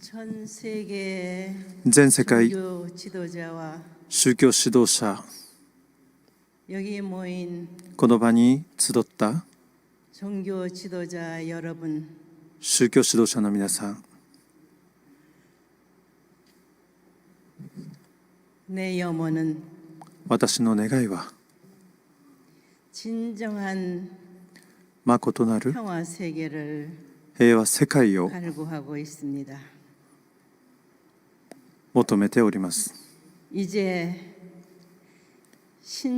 전 세계 全世界 종교 지도자와 宗教指導者 여기 모인 この場に集った 종교 지도자 여러분 宗教指導者の皆さん 내 염원은 私の願いは 진정한 まことなる 평화 세계를 平和世界を 갈구하고 있습니다. 求めております。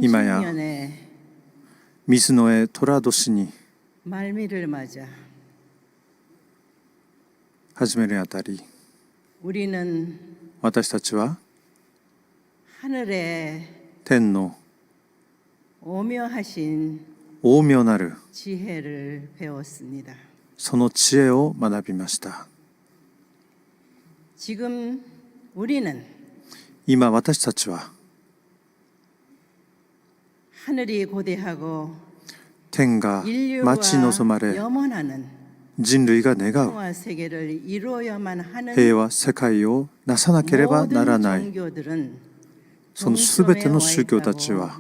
今や水野へ寅年に始めるにあたり私たちは天の巧妙なるその知恵を学びました。今私たちは天が待ち望まれ人類が願う平和世界をなさなければならないそのすべての宗教たちは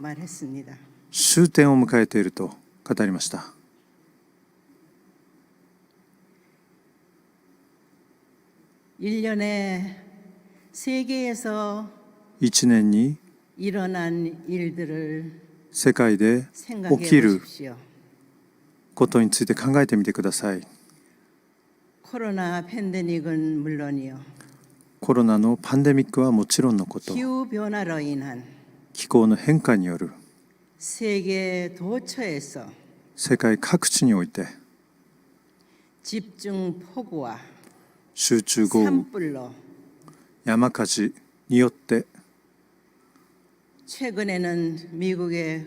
終点を迎えていると語りました。1년에 세계에서 一年に 일어난 일들을 世界で 생각해 起きる 보십시오. ことについて考えてみてください。 코로나 팬데믹은 물론이요. コロナのパンデミックはもちろんのこと、 기후 변화로 인한 気候の変化による 세계 도처에서 世界各地において 집중 폭우와 集中豪雨、 산불로 山火事によって 최근에는 미국의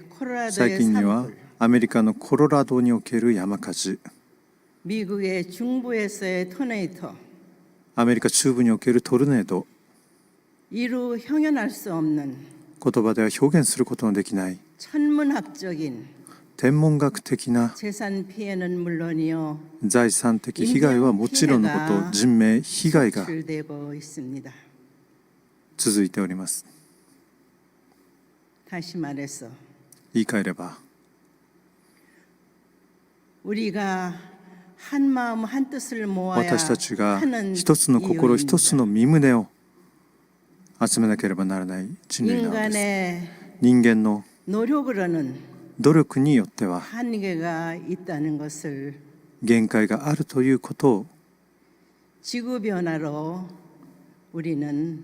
最 콜로라도의 近には 산불, アメリカのコロラドにおける山火事、 미국의 중부에서의 토네이토, アメリカ中部におけるトルネード、 이루 형연할 수 없는 言葉では表現することのできない 천문학적인 天文学的な 재산 피해는 물론이요 財産的被害はもちろんのこと、人命被害が 출되고 있습니다. 続いております。 다시 말해서 言い換えれば 우리가 한 마음 한 뜻을 모아야 私たちが 하는 一つの心 이유입니다. 一つの身胸を集めなければならない人類なのです 인간의 人間の 노력으로는 努力によっては 한계가 있다는 것을 限界があるということを 지구 변화로 우리는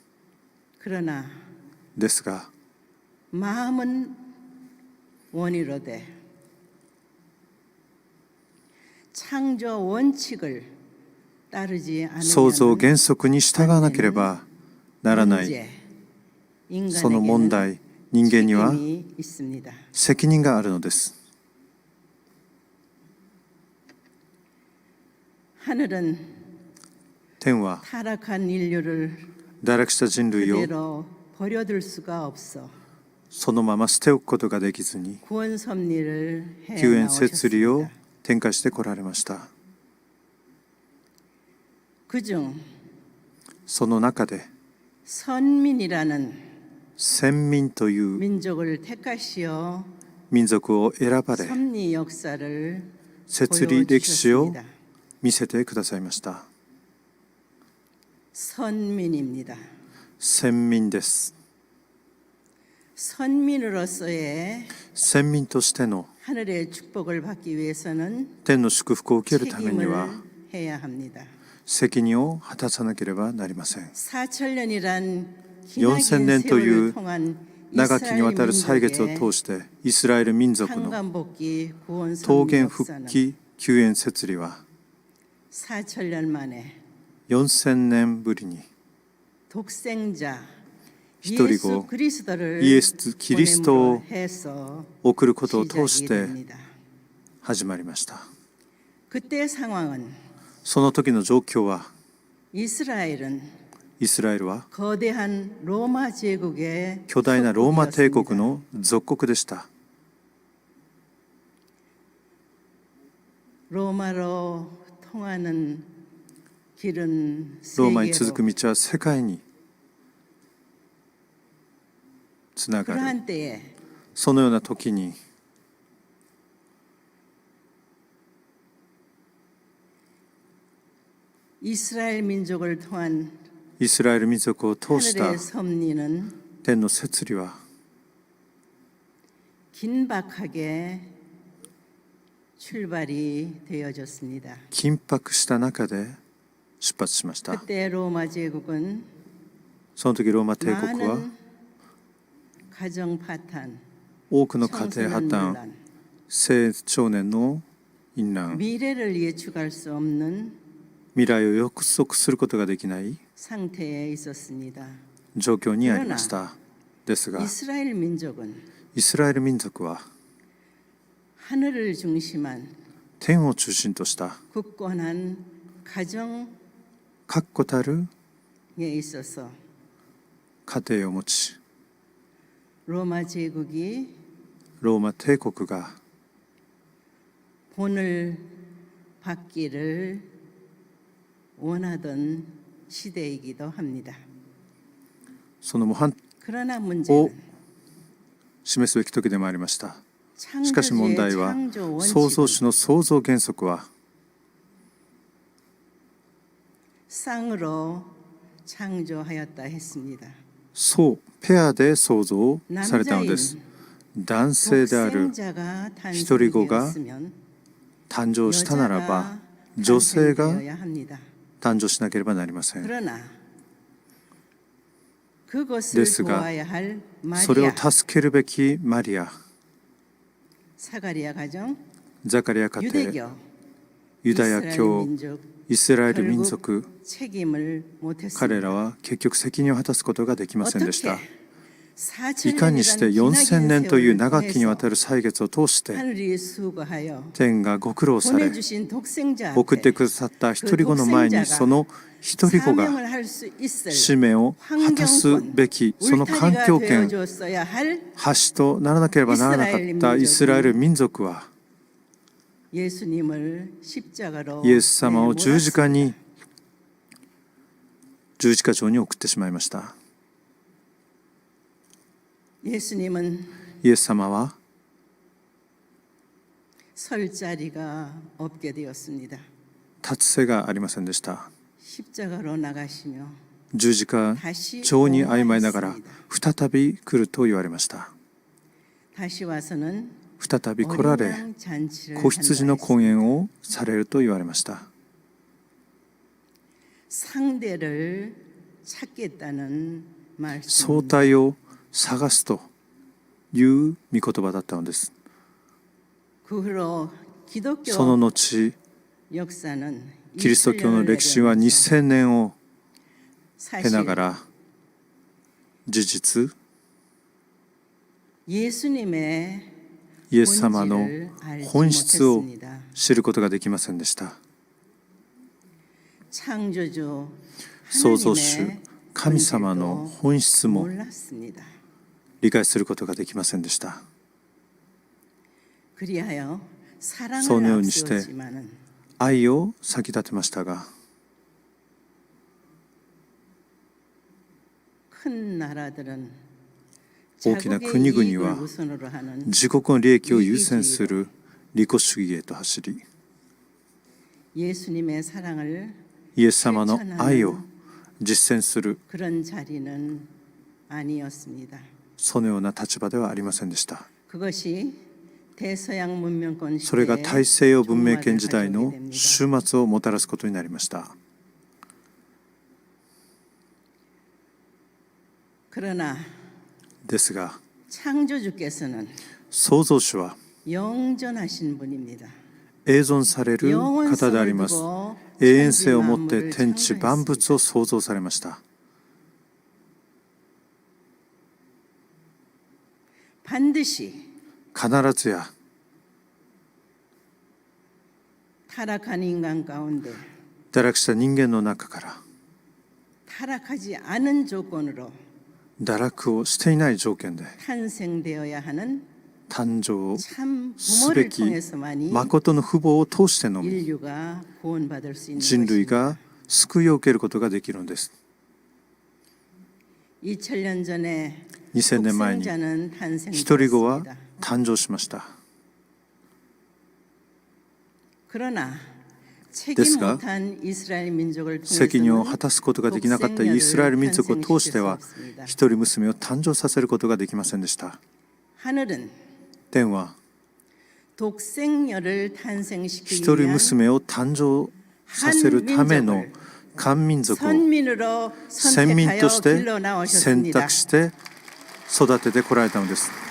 그러나 ですが 마음은 원이로되 창조 원칙을 따르지 創造 않으면 原則に従わなければならない 문제, その問 인간에게는 題人間には 책임이 있습니다. 責任があるのです 하늘은 天は 타락한 인류를 堕落した人類をそのまま捨ておくことができずに救援摂理を展開してこられましたその中で先民という民族を選ばれ摂理歴史を見せてくださいました。 선민입니다. 先民です 선민으로서의 先民としての 하늘의 축복을 받기 위해서는 天の祝福を受けるためには 책임을 해야 합니다. 責任を果たさなければなりません 4천년이란 4000年という 통한 長きにわたる歳月を通してイスラエル民族の 한간복귀 구원 桃 섭리 源復 역사는 帰救援設理は 4천년 만에 4000年ぶりに 독생자 一人子 예수 그리스도를 예수 그리스도 보냄으로 해서 送ることを通 시작이 して 됩니다. 始まりました 그때 상황은 その時の状況は 이스라엘은 イスラエルは 거대한 로마 제국의 巨大なローマ帝国 속국이었습니다. の属国でした 로마로 통하는 길은 ローマに続 세계로 く道は世界につながる 그러한 때에 そのような時に 이스라엘 민족을 통한 イスラエル民族を通した 하늘의 섭리는 天の摂理は 긴박하게 출발이 되어졌습니다. 緊迫した中で 出発しました 그때 로마 제국은 その時ローマ帝国は 많은 가정 파탄, 多くの家庭破 청소년 綻 논란, 青少年の淫乱 미래를 예측할 수 없는 未来を予測することができない 상태에 있었습니다. 状況にありましたですが 이스라엘 민족은 イスラエル民族は 하늘을 중심한 天を中心とした 굳건한 가정에 確固たる 있어서 家庭を持ち 로마 제국이 ローマ帝国が 본을 받기를 원하던 시대이기도 합니다. その模範 그러나 문제는 示すべき時でもありましたし 창조주의 かし問題は 창조 創造 원칙은 主の創造原則は 쌍으로 창조하였다 했습니다. そうペアで創造されたのです 남자인 男性である 독생자가 히토리고가 탄생되었으면 誕生したならば 여자가 女性が 탄생되어야 합니다. 誕生しなければなりません 그러나 그것을 ですが 도와야 할 それを 마리아 助けるべきマリア 사가리아 가정 ザカリア家庭 유대교 ユダヤ 이스라엘 教 민족 イスラエル民族彼らは結局責任を果たすことができませんでした。いかにして4000年という長きにわたる歳月を通して天がご苦労され送ってくださった一人子の前にその一人子が使命を果たすべきその環境権橋とならなければならなかったイスラエル民族はイエス様を十字架に十字架上に送ってしまいましたイエス様は立つ瀬がありませんでした十字架上に曖昧ながら再び来ると言われました再び来られ子羊の講演をされると言われました。相対を探すという御言葉だったのですその後キリスト教の歴史は2000年を経ながら事実イエスにめイエス様の本質を知ることができませんでした創造主神様の本質も理解することができませんでしたそのようにして愛を先立てましたが大きな国々は自国の利益を優先する利己主義へと走りイエス様の愛を実践するそのような立場ではありませんでした。それが大西洋文明圏時代の終末をもたらすことになりました。ですが創造主は永存される方であります永遠性をもって天地万物を創造されました必ずや堕落した人間の中から堕落をしていない条件で誕生すべき誠の父母を通してのみ人類が救いを受けることができるんです。2000年前に一人子は誕生しました。ですが責任を果たすことができなかったイスラエル民族を通しては一人娘を誕生させることができませんでした天は一人娘を誕生させるための漢民族を先民として選択して育ててこられたのです。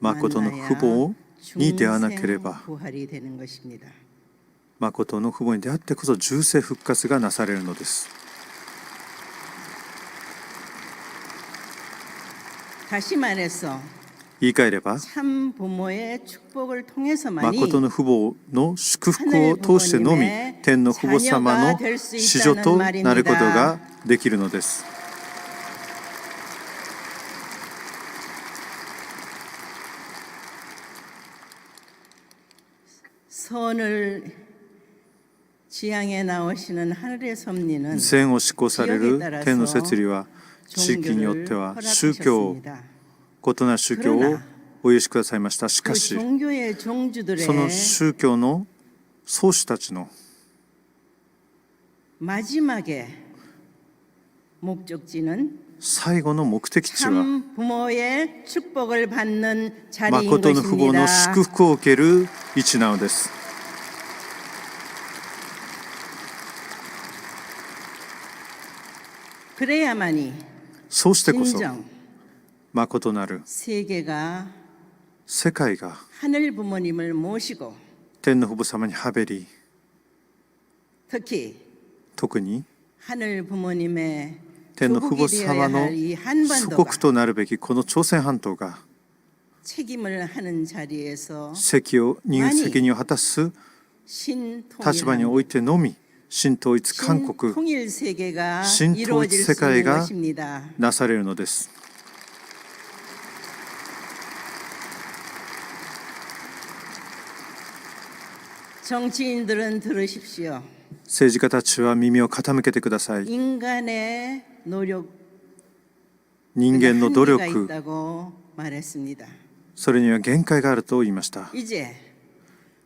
誠の父母に出会わなければ誠の父母に出会ってこそ重生復活がなされるのです。言い換えれば誠の父母の祝福を通してのみ天の父母様の子女となることができるのです。 선을 지향해 나오시는 하늘의 섭리는 善を施行される天の摂理は地域によっては宗教 허락하셨습니다. 異なる宗教をお許しくださいましたし 그 かし 종교의 종주들의 その宗教の宗主たちの 마지막에 목적지는 最後の目的地は 참 부모의 축복을 받는 자리인 誠の父母の 것입니다. 祝福を受ける位置なのです そうしてこそまことなる世界が天の父母様にはべり特に天の父母様の祖国となるべきこの朝鮮半島が責任を果たす立場においてのみ新統一韓国新統一世界がなされるのです政治家たちは耳を傾けてください人間の努力それには限界があると言いました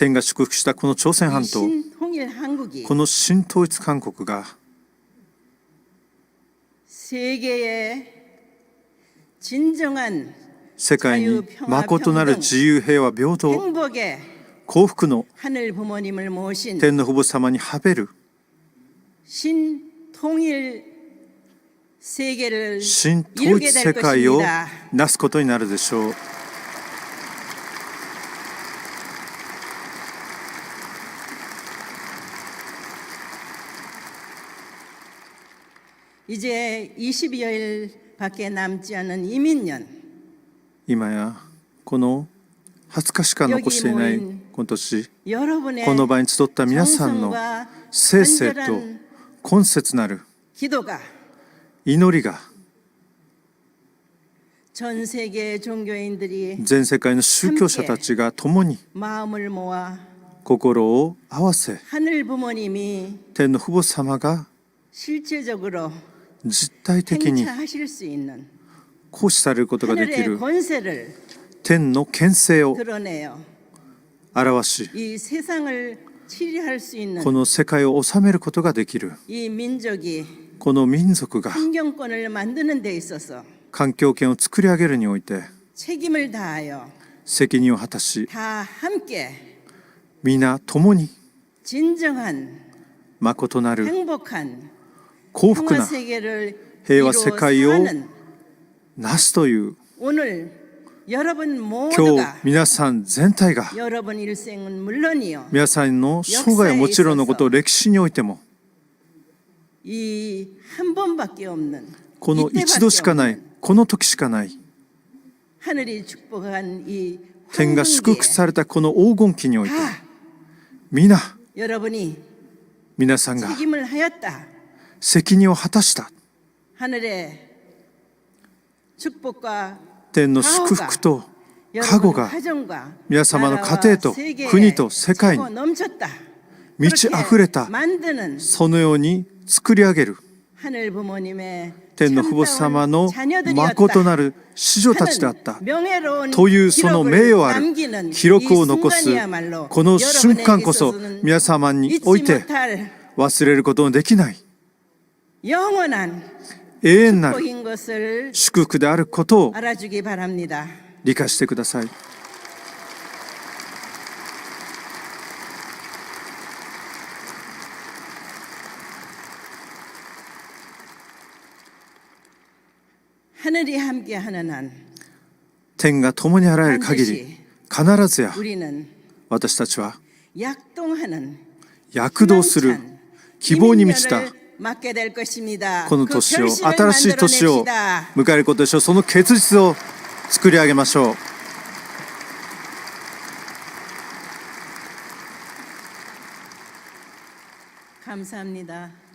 天が祝福したこの朝鮮半島この新統一韓国が世界に誠なる自由平和平等幸福の天の父母様にはべる新統一世界をなすことになるでしょう。 이제 20여일밖에 남지 않은 이민년 今や この20日しか残していない今年 여러분의 この場に集った皆さんの 정성과 聖聖と 간절한 根節なる 기도가 祈りが 전 세계 종교인들이 全世界の宗教者たちが共に 마음을 모아 心を合わせ 하늘 부모님이 天の父母様が 실제적으로 実体的に行使されることができる天の権勢を表しこの世界を治めることができる。この民族が環境権を作り上げるにおいて責任を果たし皆共に誠なる幸福な平和世界をなすという今日皆さん全体が皆さんの生涯はもちろんのこと歴史においてもこの一度しかないこの時しかない天が祝福されたこの黄金期において皆皆さんが責任を果たした。天の祝福と加護が皆様の家庭と国と世界に満ち溢れたそのように作り上げる天の父母様の孫となる子女たちであったというその名誉ある記録を残すこの瞬間こそ皆様において忘れることのできない永遠なる祝福であることを理解してください。天が共に払える限り必ずや私たちは躍動する希望に満ちたこの年を新しい年を迎えることでしょうその結実を作り上げましょう。